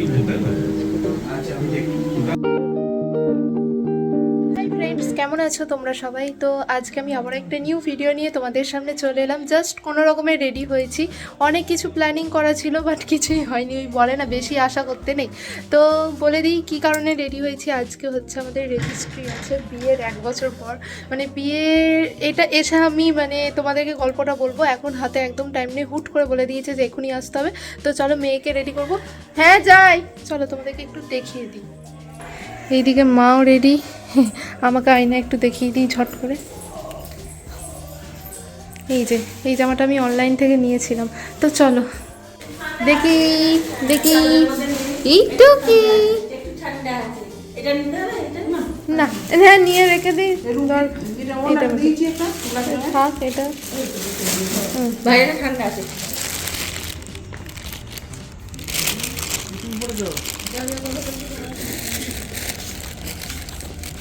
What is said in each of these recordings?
Hi friends কেমন আছো তোমরা সবাই? তো আজকে আমি আবার একটা নিউ ভিডিও নিয়ে তোমাদের সামনে চলে এলাম। জাস্ট কোনো রকমের রেডি হয়েছি। অনেক কিছু প্ল্যানিং করা ছিল বাট কিছুই হয়নি। ওই বলে না, বেশি আশা করতে নেই। তো বলে দিই, কী কারণে রেডি হয়েছি? আজকে হচ্ছে আমাদের রেজিস্ট্রি আছে বিয়ের এক বছর পর। মানে বিয়ের এটা, এসে আমি মানে তোমাদেরকে গল্পটা বলব। এখন হাতে একদম টাইম নেই। হুট করে বলে দিয়েছে যে এখনই আসতে হবে। তো চলো মেয়েকে রেডি করব। হ্যাঁ যাই। চলো তোমাদেরকে একটু দেখিয়ে দিই। এইদিকে মাও রেডি আমাকে আয়না একটু দেখিয়ে দিই ঝট করে। এই যে, এই জামাটা আমি অনলাইন থেকে নিয়েছিলাম। তো চলো, দেখি দেখি। না হ্যাঁ নিয়ে রেখে দিই। থাক, এটা। ঠান্ডা আছে।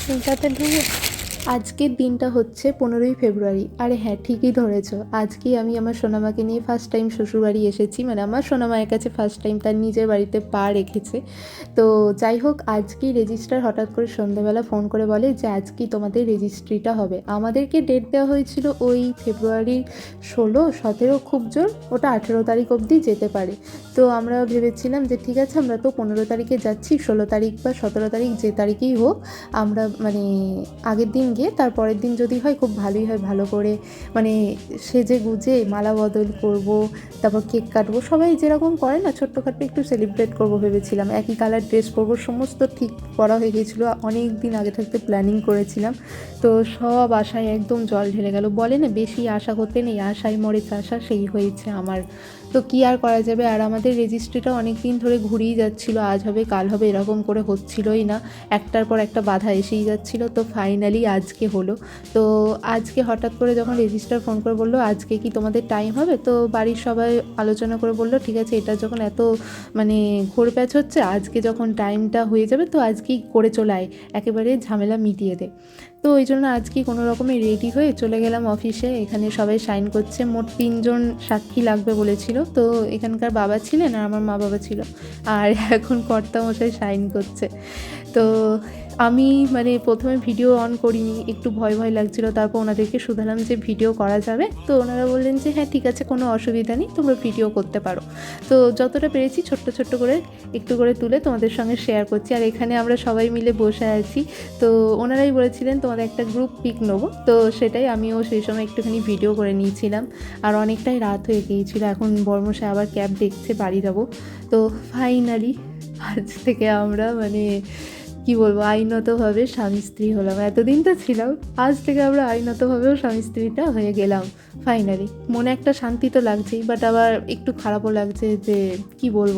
สินค้ আজকের দিনটা হচ্ছে পনেরোই ফেব্রুয়ারি। আরে হ্যাঁ ঠিকই ধরেছ। আজকেই আমি আমার সোনামাকে নিয়ে ফার্স্ট টাইম শ্বশুরবাড়ি এসেছি। মানে আমার সোনামায়ের কাছে ফার্স্ট টাইম তার নিজের বাড়িতে পা রেখেছে। তো যাই হোক, আজকেই রেজিস্টার হঠাৎ করে সন্ধ্যাবেলা ফোন করে বলে যে, আজকেই তোমাদের রেজিস্ট্রিটা হবে। আমাদেরকে ডেট দেওয়া হয়েছিল ওই ফেব্রুয়ারির ষোলো, সতেরো, খুব জোর ওটা আঠেরো তারিখ অবধি যেতে পারে। তো আমরা ভেবেছিলাম যে, ঠিক আছে, আমরা তো পনেরো তারিখে যাচ্ছি, ষোলো তারিখ বা সতেরো তারিখ যে তারিখেই হোক, আমরা মানে আগের দিন গিয়ে তারপরের দিন যদি হয় খুব ভালোই হয়, ভালো করে মানে সেজে গুজে মালা বদল করব, তারপর কেক কাটবো। সবাই যেরকম করে না, ছোট্টখাটো একটু সেলিব্রেট করব ভেবেছিলাম। একই কালার ড্রেস পরবো, সমস্ত ঠিক করা হয়ে গিয়েছিল। অনেক দিন আগে থাকতে প্ল্যানিং করেছিলাম। তো সব আশায় একদম জল ঢেলে গেল। বলে না, বেশি আশা করতে নেই, আশায় মরে চাষা, সেই হয়েছে আমার তো কি আর করা যাবে? আর আমাদের রেজিস্ট্রিটা অনেক দিন ধরে ঘুরিয়ে যাচ্ছিল, আজ হবে, কাল হবে, এরকম করে হচ্ছিলই না। একটার পর একটা বাধা এসেই যাচ্ছিল, তো ফাইনালি আজকে হলো। তো আজকে হঠাৎ করে যখন রেজিস্টার ফোন করে বলল, আজকে কি তোমাদের টাইম হবে? তো বাড়ির সবাই আলোচনা করে বলল, ঠিক আছে, এটা যখন এত মানে ঘোর প্যাচ হচ্ছে, আজকে যখন টাইমটা হয়ে যাবে, তো আজকেই করে চলে আয়। একেবারে ঝামেলা মিটিয়ে দে। তো ওই জন্য আজকে কোনো রকমে রেডি হয়ে চলে গেলাম অফিসে এখানে সবাই সাইন করছে, মোট তিনজন সাক্ষী লাগবে বলেছিল। তো এখানকার বাবা ছিলেন আর আমার মা বাবা ছিল। আর এখন কর্তা মশাই সাইন করছে। তো আমি মানে প্রথমে ভিডিও অন করিনি, একটু ভয় ভয় লাগছিল, তারপর ওনাদেরকে শুধালাম যে ভিডিও করা যাবে। তো ওনারা বললেন যে হ্যাঁ ঠিক আছে, কোনো অসুবিধা নেই, তোমরা ভিডিও করতে পারো। তো যতটা পেরেছি ছোট্ট ছোট্ট করে, একটু করে তুলে তোমাদের সঙ্গে শেয়ার করছি। আর এখানে আমরা সবাই মিলে বসে আছি। তো ওনারাই বলেছিলেন, তোমাদের একটা গ্রুপ পিক নেব। তো সেটাই আমিও সেই সময় একটুখানি ভিডিও করে নিয়েছিলাম। আর অনেকটাই রাত হয়ে গিয়েছিল, এখন বর্মশাই আবার ক্যাব দেখছে, বাড়ি যাব। তো ফাইনালি আজ থেকে আমরা মানে কি বলব, আইনতভাবে স্বামী স্ত্রী হলাম। এতদিন তো ছিলাম, আজ থেকে আমরা আইনতভাবেও স্বামী স্ত্রীটা হয়ে গেলাম ফাইনালি মনে একটা শান্তি তো লাগছেই বাট আবার একটু খারাপও লাগছে যে কি বলব,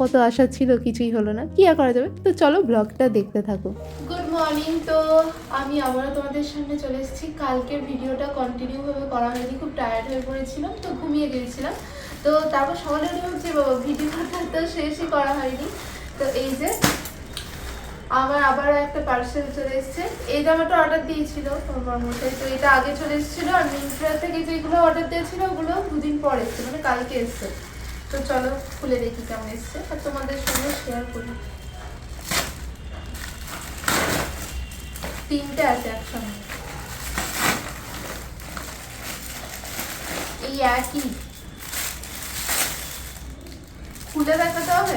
কত আশা ছিল কিছুই হলো না, কি আর করা যাবে? তো চলো ব্লগটা দেখতে থাকো। গুড মর্নিং তো আমি আবারও তোমাদের সামনে চলে এসেছি। কালকের ভিডিওটা কন্টিনিউভাবে করা হয়নি, খুব টায়ার্ড হয়ে পড়েছিলাম, তো ঘুমিয়ে গিয়েছিলাম। তো তারপর সকালে ভাবছি বাবা ভিডিওটা তো শেষই করা হয়নি। তো এই যে আমার আবার একটা পার্সেল চলে এসেছে। এই জামাটা অর্ডার দিয়েছিল তোমার মশাই তো এটা আগে চলে এসেছিল আর মিন্ত্রা থেকে যেগুলো অর্ডার দিয়েছিল, ওগুলো দুদিন পর এসছে মানে কালকে এসছে। তো চলো খুলে দেখি কেমন এসছে আর তোমাদের সঙ্গে শেয়ার করি। তিনটে আছে একসঙ্গে। এই একই। খুলে দেখাতে হবে?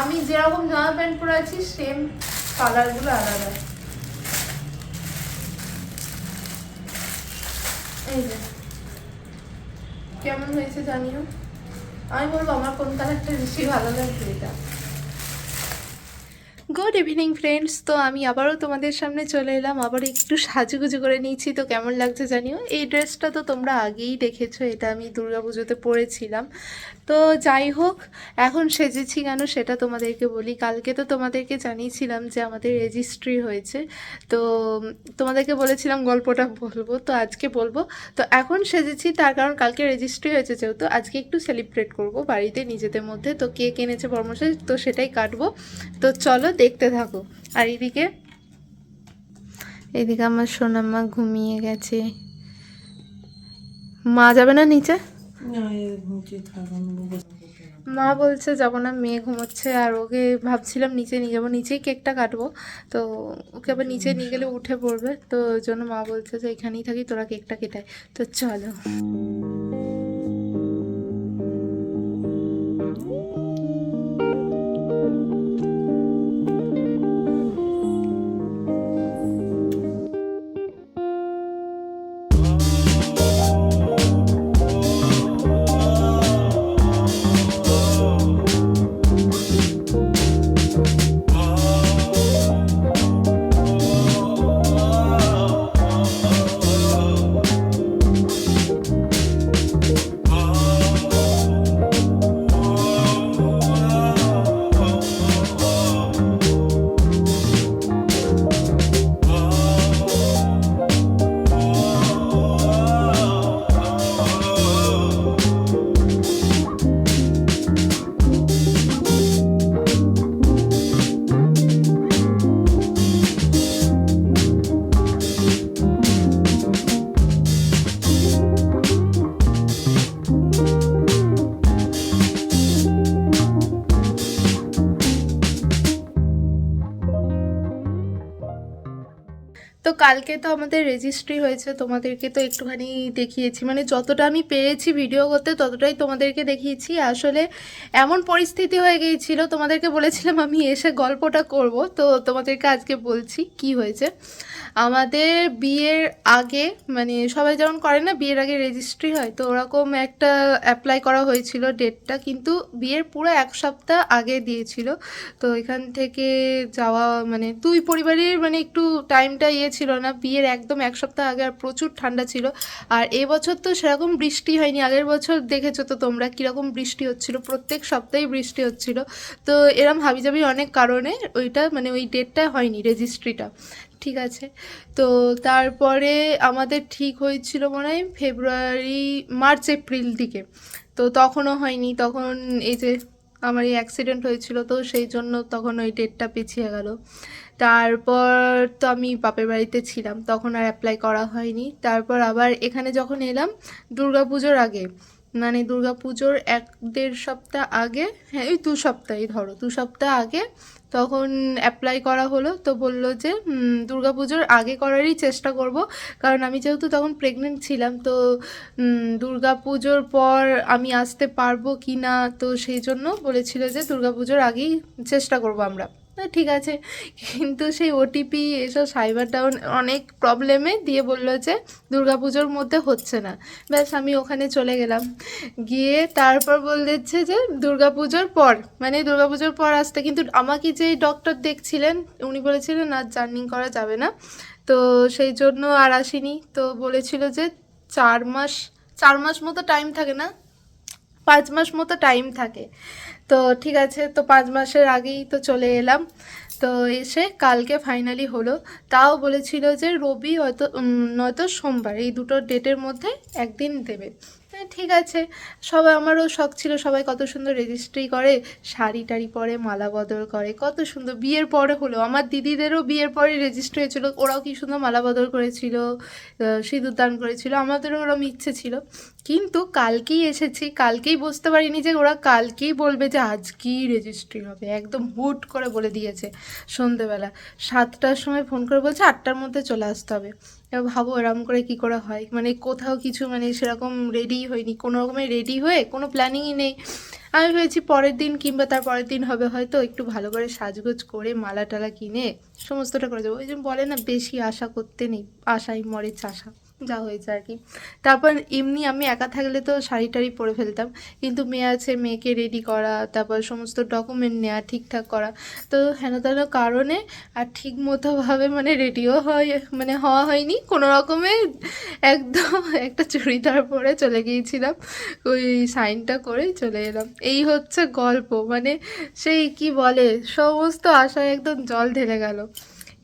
আমি যেরকম জামা প্যান্ট পরে আছি সেম কালারগুলো আলাদা। এই যে। কেমন হয়েছে জানিও? আমি বলব আমার কোন কালারটা বেশি ভালো লাগছে এটা। গুড ইভিনিং ফ্রেন্ডস তো আমি আবারও তোমাদের সামনে চলে এলাম। আবার একটু সাজুগুজু করে নিয়েছি, তো কেমন লাগছে জানিও? এই ড্রেসটা তো তোমরা আগেই দেখেছ, এটা আমি দুর্গাপুজোতে পরেছিলাম। তো যাই হোক, এখন সেজেছি কেন সেটা তোমাদেরকে বলি। কালকে তো তোমাদেরকে জানিয়েছিলাম যে আমাদের রেজিস্ট্রি হয়েছে। তো তোমাদেরকে বলেছিলাম গল্পটা বলব, তো আজকে বলব। তো এখন সেজেছি, তার কারণ কালকে রেজিস্ট্রি হয়েছে যেহেতু, আজকে একটু সেলিব্রেট করব বাড়িতে নিজেদের মধ্যে। তো কে কিনেছে পরামর্শ তো সেটাই কাটবো। তো চলো দেখতে থাকো। আর এদিকে? এদিকে আমার সোনামা ঘুমিয়ে গেছে। মা যাবে না নিচে? মা বলছে যাব না মেয়ে ঘুমোচ্ছে আর ওকে ভাবছিলাম নিচে নিয়ে যাব। নিচেই কেকটা কাটবো। তো ওকে আবার নিচে নিয়ে গেলে উঠে পড়বে। তো ওই জন্য মা বলছে যে এখানেই থাকি তোরা কেকটা কেটায় তো চলো। তো কালকে তো আমাদের রেজিস্ট্রি হয়েছে, তোমাদেরকে তো একটুখানি দেখিয়েছি। মানে যতটা আমি পেরেছি ভিডিও করতে, ততটাই তোমাদেরকে দেখিয়েছি। আসলে এমন পরিস্থিতি হয়ে গিয়েছিল, তোমাদেরকে বলেছিলাম আমি এসে গল্পটা করব। তো তোমাদেরকে আজকে বলছি কি হয়েছে। আমাদের বিয়ের আগে মানে সবাই যেমন করে না, বিয়ের আগে রেজিস্ট্রি হয়, তো ওরকম একটা অ্যাপ্লাই করা হয়েছিল ডেটটা কিন্তু বিয়ের পুরো এক সপ্তাহ আগে দিয়েছিল। তো এখান থেকে যাওয়া মানে দুই পরিবারের মানে একটু টাইমটা ইয়ে ছিল না। বিয়ের একদম এক সপ্তাহ আগে আর প্রচুর ঠান্ডা ছিল। আর এবছর তো সেরকম বৃষ্টি হয়নি। আগের বছর দেখেছ তো তোমরা কীরকম বৃষ্টি হচ্ছিল। প্রত্যেক সপ্তাহেই বৃষ্টি হচ্ছিল। তো এরম হাবিজাবি অনেক কারণে ওইটা মানে ওই ডেটটা হয়নি রেজিস্ট্রিটা ঠিক আছে? তো তারপরে আমাদের ঠিক হয়েছিল মনে হয় ফেব্রুয়ারি, মার্চ, এপ্রিল দিকে। তো তখনও হয়নি। তখন এই যে আমার এই অ্যাক্সিডেন্ট হয়েছিল, তো সেই জন্য তখন ওই ডেটটা পিছিয়ে গেল। তারপর তো আমি বাপের বাড়িতে ছিলাম, তখন আর অ্যাপ্লাই করা হয়নি। তারপর আবার এখানে যখন এলাম, দুর্গাপুজোর আগে মানে দুর্গাপুজোর এক দেড় সপ্তাহ আগে হ্যাঁ ওই দু সপ্তাহই ধরো, দু সপ্তাহ আগে তখন অ্যাপ্লাই করা হলো। তো বলল যে দুর্গাপুজোর আগে করারই চেষ্টা করব। কারণ আমি যেহেতু তখন প্রেগনেন্ট ছিলাম, তো দুর্গাপুজোর পর আমি আসতে পারব কি না তো সেই জন্য বলেছিল যে, দুর্গাপুজোর আগেই চেষ্টা করব আমরা। ঠিক আছে। কিন্তু সেই ওটিপি এসব সাইবার ডাউন অনেক প্রবলেমে দিয়ে বলল যে, দুর্গাপুজোর মধ্যে হচ্ছে না। ব্যাস আমি ওখানে চলে গেলাম। গিয়ে তারপর বলছে যে, দুর্গাপুজোর পর মানে দুর্গাপুজোর পর আসতে কিন্তু আমাকে যে ডক্টর দেখছিলেন, উনি বলেছিলেন, আর জার্নি করা যাবে না। তো সেই জন্য আর আসিনি। তো বলেছিল যে, চার মাস চার মাস মতো টাইম থাকে না? পাঁচ মাস মতো টাইম থাকে। তো ঠিক আছে, তো পাঁচ মাসের আগেই তো চলে এলাম। তো এসে কালকে ফাইনালি হলো। তাও বলেছিল যে রবি হয়তো নয়তো সোমবার, এই দুটো ডেটের মধ্যে একদিন দেবে। ঠিক আছে। সবাই আমারও শখ ছিল সবাই কত সুন্দর রেজিস্ট্রি করে শাড়ি টাড়ি পরে মালা বদল করে কত সুন্দর। বিয়ের পরে হলো আমার দিদিদেরও বিয়ের পরে রেজিস্ট্রি হয়েছিল ওরাও কি সুন্দর মালা বদল করেছিল আহ, সিঁদুর দান করেছিল আমাদেরও ওরম ইচ্ছে ছিল। কিন্তু কালকেই এসেছি কালকেই বুঝতে পারিনি যে ওরা কালকেই বলবে যে আজকেই রেজিস্ট্রি হবে একদম হুট করে বলে দিয়েছে সন্ধেবেলা। সাতটার সময় ফোন করে বলছে আটটার মধ্যে চলে আসতে হবে। এবার ভাবো এরকম করে কি করে হয় মানে কোথাও কিছু মানে সেরকম রেডি হয়নি, কোনো রকমে রেডি হয়ে, কোনো প্ল্যানিংই নেই। আমি ভেবেছি পরের দিন কিংবা তার পরের দিন হবে, হয়তো একটু ভালো করে সাজগোজ করে মালা টালা কিনে, সমস্তটা করে যাব ওই জন্য বলে না, বেশি আশা করতে নেই, আশাই মরে চাষা। যা হয়েছে আর কি। তারপর এমনি আমি একা থাকলে তো শাড়ি টাড়ি পরে ফেলতাম। কিন্তু মেয়ে আছে, মেয়েকে রেডি করা, তারপর সমস্ত ডকুমেন্ট নেওয়া ঠিকঠাক করা। তো হেন তেন কারণে আর ঠিক মতোভাবে মানে রেডিও হয় মানে হওয়া হয়নি। কোনো রকমে একদম একটা চুড়িদার পরে চলে গিয়েছিলাম। ওই সাইনটা করেই চলে এলাম। এই হচ্ছে গল্প। মানে সেই কি বলে, সমস্ত আশায় একদম জল ঢেলে গেল।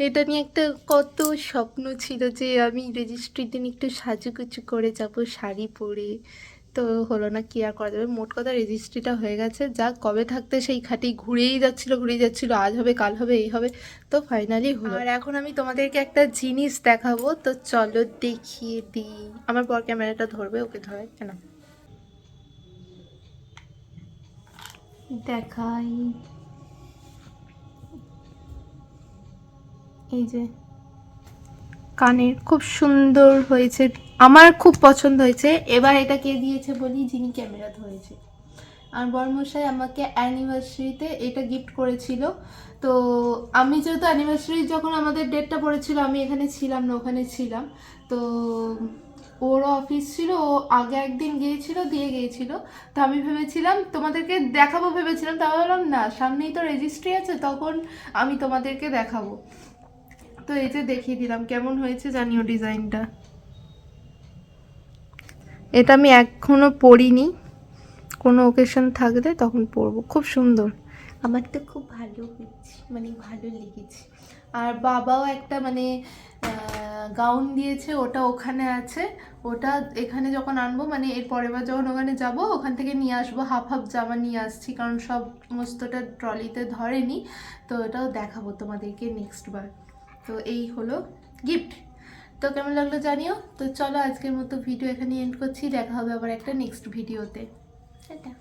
এটা নিয়ে একটা কত স্বপ্ন ছিল যে আমি রেজিস্ট্রির দিন একটু সাজুগুজু করে যাব শাড়ি পরে। তো হলো না কি আর করা যাবে? মোট কথা রেজিস্ট্রিটা হয়ে গেছে। যা কবে থাকতে সেই খাটি ঘুরেই যাচ্ছিল ঘুরেই যাচ্ছিল আজ হবে কাল হবে এই হবে। তো ফাইনালি হলো। আর এখন আমি তোমাদেরকে একটা জিনিস দেখাবো। তো চলো দেখিয়ে দিই। আমার বর ক্যামেরাটা ধরবে ওকে ধরে কেন? দেখাই। এই যে, কানের খুব সুন্দর হয়েছে, আমার খুব পছন্দ হয়েছে। এবার এটা কে দিয়েছে বলি? যিনি ক্যামেরা ধরেছে। আর বর্মশাই আমাকে অ্যানিভার্সারিতে এটা গিফট করেছিল। তো আমি যেহেতু অ্যানিভার্সারি যখন আমাদের ডেটটা পড়েছিল, আমি এখানে ছিলাম না, ওখানে ছিলাম। তো ওর অফিস ছিল, ও আগে একদিন গিয়েছিল, দিয়ে গিয়েছিল। তো আমি ভেবেছিলাম, তোমাদেরকে দেখাবো ভেবেছিলাম তা বললাম না, সামনেই তো রেজিস্ট্রি আছে, তখন আমি তোমাদেরকে দেখাবো। তো এই যে দেখিয়ে দিলাম, কেমন হয়েছে জানিও ডিজাইনটা? এটা আমি এখনও পরিনি। কোনো ওকেশন থাকলে তখন পরবো। খুব সুন্দর। আমার তো খুব ভালো হয়েছে মানে ভালো লেগেছে। আর বাবাও একটা মানে গাউন দিয়েছে, ওটা ওখানে আছে। ওটা এখানে যখন আনব মানে এর পরের বার যখন ওখানে যাব, ওখান থেকে নিয়ে আসব হাফ হাফ জামা নিয়ে আসছি, কারণ সব সমস্তটা ট্রলিতে ধরেনি। তো ওটাও দেখাবো তোমাদেরকে নেক্সট বার। তো এই হলো গিফট তো কেমন লাগল জানিও? তো চলো আজকের মতো ভিডিও এখানে এন্ড করছি। দেখা হবে আবার একটা নেক্সট ভিডিওতে টাটা।